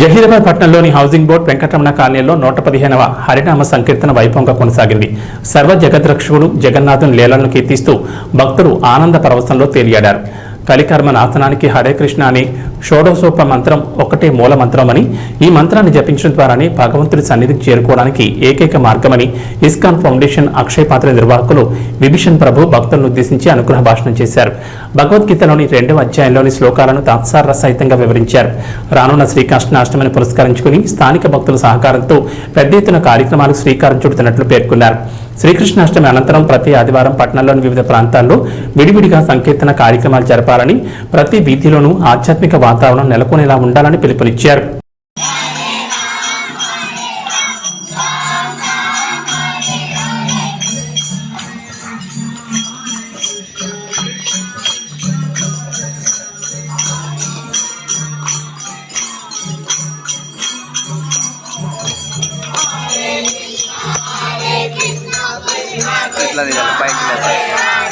జహీరాబాద్ పట్టణంలోని housing board Venkataramana కాలనీలో నూట పదిహేనవ హరినామ సంకీర్తన వైభవంగా కొనసాగింది. సర్వ జగద్రక్షకుడు జగన్నాథుని లీలలను కీర్తిస్తూ భక్తులు ఆనంద పరవశంలో తేలియాడారు. కలికర్మ నాశనానికి హరే కృష్ణ అని షోడోసోప మంత్రం ఒకటే మూల మంత్రం అని ఈ మంత్రాన్ని జపించడం ద్వారానే భగవంతుడి సన్నిధికి చేరుకోవడానికి ఏకైక మార్గమని ఇస్కాన్ ఫౌండేషన్ అక్షయ పాత్ర నిర్వాహకులు విభీషణ్ ప్రభు భక్తులను ఉద్దేశించి అనుగ్రహ భాషణం చేశారు. భగవద్గీతలోని రెండవ అధ్యాయంలోని శ్లోకాలను తాత్సార సహితంగా వివరించారు. రానున్న శ్రీకృష్ణాష్టమిని పురస్కరించుకుని స్థానిక భక్తుల సహకారంతో పెద్ద ఎత్తున కార్యక్రమాలకు శ్రీకారం చుడుతున్నట్లు పేర్కొన్నారు. శ్రీకృష్ణాష్టమి అనంతరం ప్రతి ఆదివారం పట్టణంలోని వివిధ ప్రాంతాల్లో విడివిడిగా సంకీర్తన కార్యక్రమాలు జరపాలని ప్రతి వీధిలోనూ ఆధ్యాత్మిక వాతావరణం నెలకొనేలా ఉండాలని పిలుపునిచ్చారు. ఇట్లా తీయాలి పైకి